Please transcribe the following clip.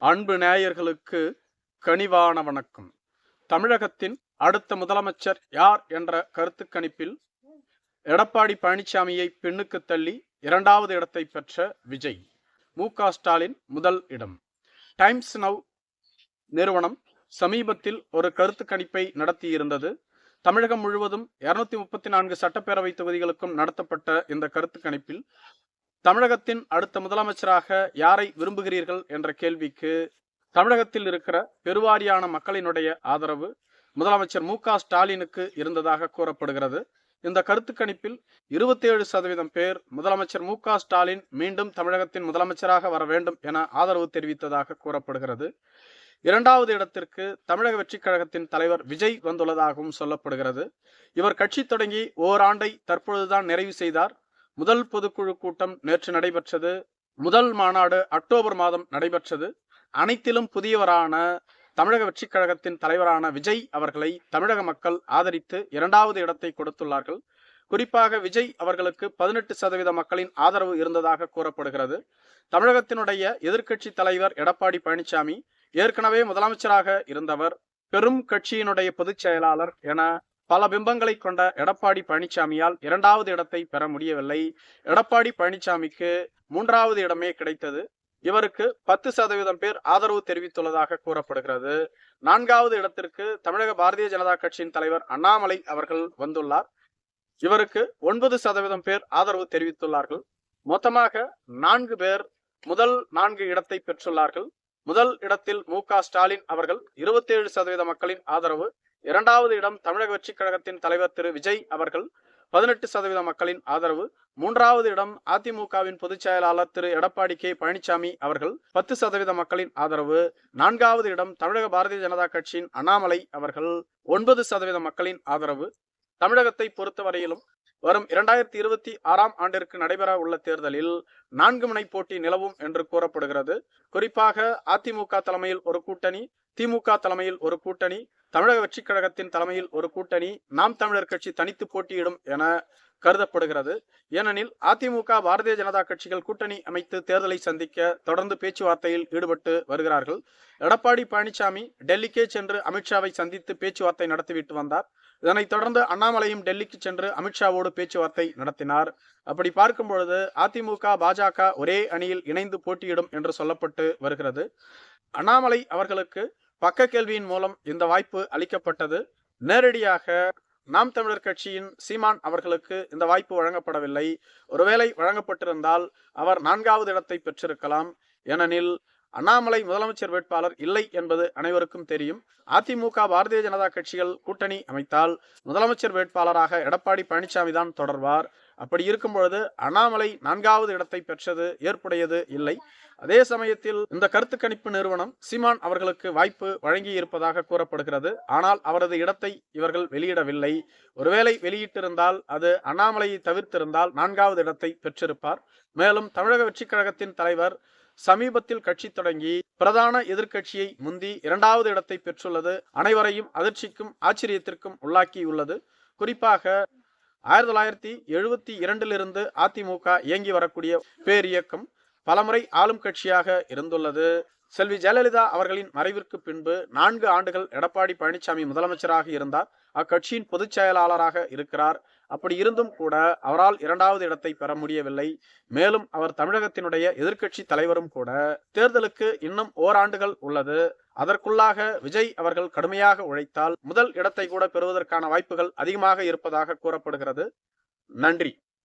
அன்பு நேயர்களுக்கு கனிவான வணக்கம். தமிழகத்தின் அடுத்த முதலமைச்சர் யார் என்ற கருத்து கணிப்பில் எடப்பாடி பழனிசாமியை பின்னுக்கு தள்ளி இரண்டாவது இடத்தை பெற்ற விஜய். மு ஸ்டாலின் முதல் இடம். டைம்ஸ் நவ் நிறுவனம் சமீபத்தில் ஒரு கருத்து கணிப்பை நடத்தியிருந்தது. தமிழகம் முழுவதும் இருநூத்தி முப்பத்தி நான்கு சட்டப்பேரவை தொகுதிகளுக்கும் நடத்தப்பட்ட இந்த கருத்து கணிப்பில் தமிழகத்தின் அடுத்த முதலமைச்சராக யாரை விரும்புகிறீர்கள் என்ற கேள்விக்கு தமிழகத்தில் இருக்கிற பெருவாரியான மக்களினுடைய ஆதரவு முதலமைச்சர் மு ஸ்டாலினுக்கு இருந்ததாக கூறப்படுகிறது. இந்த கருத்து கணிப்பில் இருபத்தி ஏழு சதவீதம் பேர் முதலமைச்சர் மு ஸ்டாலின் மீண்டும் தமிழகத்தின் முதலமைச்சராக வர வேண்டும் என ஆதரவு தெரிவித்ததாக கூறப்படுகிறது. இரண்டாவது இடத்திற்கு தமிழக வெற்றிக் கழகத்தின் தலைவர் விஜய் வந்துள்ளதாகவும் சொல்லப்படுகிறது. இவர் கட்சி தொடங்கி ஓராண்டை தற்பொழுதுதான் நிறைவு செய்தார். முதல் பொதுக்குழு கூட்டம் நேற்று நடைபெற்றது. முதல் மாநாடு அக்டோபர் மாதம் நடைபெற்றது. அனைத்திலும் புதியவரான தமிழக வெற்றிக் கழகத்தின் தலைவரான விஜய் அவர்களை தமிழக மக்கள் ஆதரித்து இரண்டாவது இடத்தை கொடுத்துள்ளார்கள். குறிப்பாக விஜய் அவர்களுக்கு பதினெட்டு சதவீத மக்களின் ஆதரவு இருந்ததாக கூறப்படுகிறது. தமிழகத்தினுடைய எதிர்க்கட்சி தலைவர் எடப்பாடி பழனிசாமி ஏற்கனவே முதலமைச்சராக இருந்தவர். பெரும் கட்சியினுடைய பொதுச் செயலாளர் என பல பிம்பங்களை கொண்ட எடப்பாடி பழனிசாமியால் இரண்டாவது இடத்தை பெற முடியவில்லை. எடப்பாடி பழனிசாமிக்கு மூன்றாவது இடமே கிடைத்தது. இவருக்கு பத்து சதவீதம் பேர் ஆதரவு தெரிவித்துள்ளதாக கூறப்படுகிறது. நான்காவது இடத்திற்கு தமிழக பாரதிய ஜனதா கட்சியின் தலைவர் அண்ணாமலை அவர்கள் வந்துள்ளார். இவருக்கு ஒன்பது சதவீதம் பேர் ஆதரவு தெரிவித்துள்ளார்கள். மொத்தமாக நான்கு பேர் முதல் நான்கு இடத்தை பெற்றுள்ளார்கள். முதல் இடத்தில் மு க ஸ்டாலின் அவர்கள் இருபத்தி ஏழு சதவீத மக்களின் ஆதரவு இரண்டாவது இடம் தமிழக வெற்றிக் கழகத்தின் தலைவர் திரு விஜய் அவர்கள். பதினெட்டு சதவீத மக்களின் ஆதரவு. மூன்றாவது இடம் அதிமுகவின் பொதுச் செயலாளர் திரு எடப்பாடி கே. பழனிசாமி அவர்கள். பத்து சதவீத மக்களின் ஆதரவு. நான்காவது இடம் தமிழக பாரதிய ஜனதா கட்சியின் அண்ணாமலை அவர்கள். ஒன்பது சதவீத மக்களின் ஆதரவு. தமிழகத்தை பொறுத்தவரையிலும் வரும் இரண்டாயிரத்தி இருபத்தி ஆறாம் ஆண்டிற்கு நடைபெற உள்ள தேர்தலில் நான்கு முனை போட்டி நிலவும் என்று கூறப்படுகிறது. குறிப்பாக அதிமுக தலைமையில் ஒரு கூட்டணி திமுக தலைமையில் ஒரு கூட்டணி தமிழக வெற்றிக் கழகத்தின் தலைமையில் ஒரு கூட்டணி நாம் தமிழர் கட்சி தனித்து போட்டியிடும் என கருதப்படுகிறது. ஏனெனில் அதிமுக பாரதிய ஜனதா கட்சிகள் கூட்டணி அமைத்து தேர்தலை சந்திக்க தொடர்ந்து பேச்சுவார்த்தையில் ஈடுபட்டு வருகிறார்கள். எடப்பாடி பழனிசாமி டெல்லிக்கே சென்று அமித்ஷாவை சந்தித்து பேச்சுவார்த்தை நடத்திவிட்டு வந்தார். இதனைத் தொடர்ந்து அண்ணாமலையும் டெல்லிக்கு சென்று அமித்ஷாவோடு பேச்சுவார்த்தை நடத்தினார். அப்படி பார்க்கும் பொழுது அதிமுக பாஜக ஒரே அணியில் இணைந்து போட்டியிடும் என்று சொல்லப்பட்டு வருகிறது. அண்ணாமலை அவர்களுக்கு பக்க கேள்வியின் மூலம் இந்த வாய்ப்பு அளிக்கப்பட்டது. நேரடியாக நாம் தமிழர் கட்சியின் சீமான் அவர்களுக்கு இந்த வாய்ப்பு வழங்கப்படவில்லை. ஒருவேளை வழங்கப்பட்டிருந்தால் அவர் நான்காவது இடத்தை பெற்றிருக்கலாம். ஏனெனில் அண்ணாமலை முதலமைச்சர் வேட்பாளர் இல்லை என்பது அனைவருக்கும் தெரியும். அதிமுக பாரதிய ஜனதா கட்சிகள் கூட்டணி அமைத்தால் முதலமைச்சர் வேட்பாளராக எடப்பாடி பழனிசாமி தான் தொடர்வார். அப்படி இருக்கும் பொழுது அண்ணாமலை நான்காவது இடத்தை பெற்றது ஏற்புடையது இல்லை. அதே சமயத்தில் இந்த கருத்து கணிப்பு நிறுவனம் சீமான் அவர்களுக்கு வாய்ப்பு வழங்கி இருப்பதாக கூறப்படுகிறது. ஆனால் அவரது இடத்தை இவர்கள் வெளியிடவில்லை. ஒருவேளை வெளியிட்டிருந்தால் அது அண்ணாமலையை தவிர்த்திருந்தால் நான்காவது இடத்தை பெற்றிருப்பார். மேலும் தமிழக வெற்றிக் கழகத்தின் தலைவர் சமீபத்தில் கட்சி தொடங்கி பிரதான எதிர்க்கட்சியை முந்தி இரண்டாவது இடத்தை பெற்றுள்ளது அனைவரையும் அதிர்ச்சிக்கும் ஆச்சரியத்திற்கும் உள்ளாக்கியுள்ளது. குறிப்பாக ஆயிரத்தி தொள்ளாயிரத்தி எழுபத்தி இரண்டிலிருந்து அதிமுக இயங்கி வரக்கூடிய பேரியக்கம் பலமுறை ஆளும் கட்சியாக இருந்துள்ளது. செல்வி ஜெயலலிதா அவர்களின் மறைவிற்கு பின்பு நான்கு ஆண்டுகள் எடப்பாடி பழனிசாமி முதலமைச்சராக இருந்தார். அக்கட்சியின் பொதுச் செயலாளராக இருக்கிறார். அப்படி இருந்தும் கூட அவரால் இரண்டாவது இடத்தை பெற முடியவில்லை. மேலும் அவர் தமிழகத்தினுடைய எதிர்க்கட்சி தலைவரும் கூட தேர்தலுக்கு இன்னும் ஓராண்டுகள் உள்ளது. அதற்குள்ளாக விஜய் அவர்கள் கடுமையாக உழைத்தால் முதல் இடத்தை கூட பெறுவதற்கான வாய்ப்புகள் அதிகமாக இருப்பதாக கூறப்படுகிறது. நன்றி.